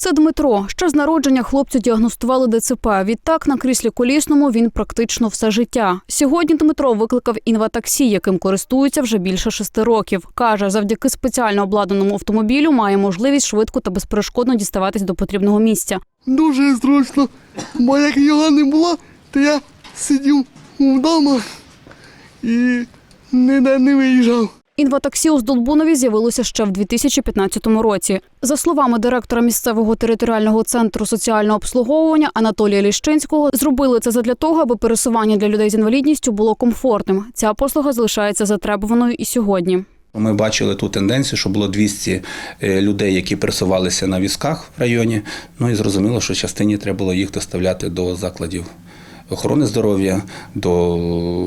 Це Дмитро. Ще з народження хлопцю діагностували ДЦП. Відтак на кріслі колісному він практично все життя. Сьогодні Дмитро викликав інватаксі, яким користується вже більше шести років. Каже, завдяки спеціально обладнаному автомобілю має можливість швидко та безперешкодно діставатись до потрібного місця. Дуже зручно, бо як його не було, то я сидів вдома і ніде не виїжджав. Інватаксі у Здолбунові з'явилося ще в 2015 році. За словами директора місцевого територіального центру соціального обслуговування Анатолія Ліщинського, зробили це задля того, аби пересування для людей з інвалідністю було комфортним. Ця послуга залишається затребуваною і сьогодні. Ми бачили ту тенденцію, що було 200 е, людей, які пересувалися на візках в районі. Ну і зрозуміло, що частині треба було їх доставляти до закладів охорони здоров'я, до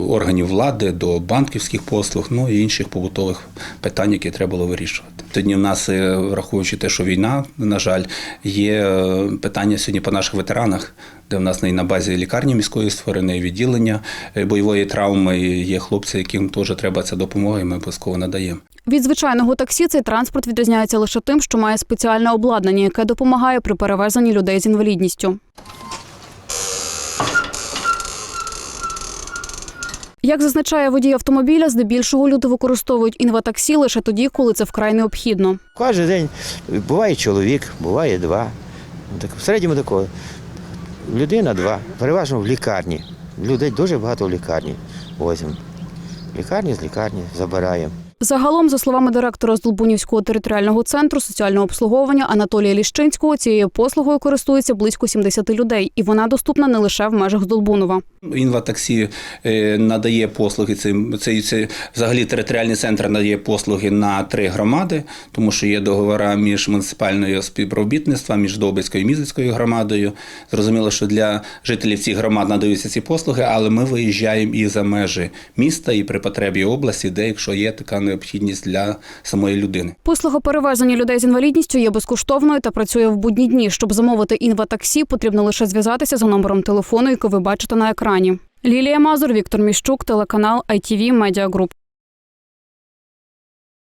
органів влади, до банківських послуг, ну і інших побутових питань, які треба було вирішувати. Тоді в нас, е, враховуючи те, що війна, на жаль, є е, питання сьогодні по наших ветеранах, де в нас і на базі лікарні міської створене відділення е, бойової травми. Є хлопці, яким теж треба ця допомога, і ми обов'язково надаємо. Від звичайного таксі цей транспорт відрізняється лише тим, що має спеціальне обладнання, яке допомагає при перевезенні людей з інвалідністю. Як зазначає водій автомобіля, здебільшого люди використовують інватаксі лише тоді, коли це вкрай необхідно. Кожен день буває чоловік, буває два. Так, в середньому такого. Людина два. Переважно в лікарні. Людей дуже багато в лікарні возимо. Лікарні з лікарні забираємо. Загалом, за словами директора Здолбунівського територіального центру соціального обслуговування Анатолія Ліщинського, цією послугою користується близько 70 людей, і вона доступна не лише в межах Здолбунова. Інватаксі е, надає послуги. Це, це, це взагалі територіальний центр надає послуги на три громади, тому що є договори між муніципальною співробітництва, між Довбицькою і Мізицькою громадою. Зрозуміло, що для жителів цих громад надаються ці послуги, але ми виїжджаємо і за межі міста, і при потребі області, де якщо є така необхідність для самої людини. Послуга перевезення людей з інвалідністю є безкоштовною та працює в будні дні. Щоб замовити інватаксі, потрібно лише зв'язатися за номером телефону, який ви бачите на екрані. Лілія Мазур, Віктор Міщук, телеканал ITV Media Group.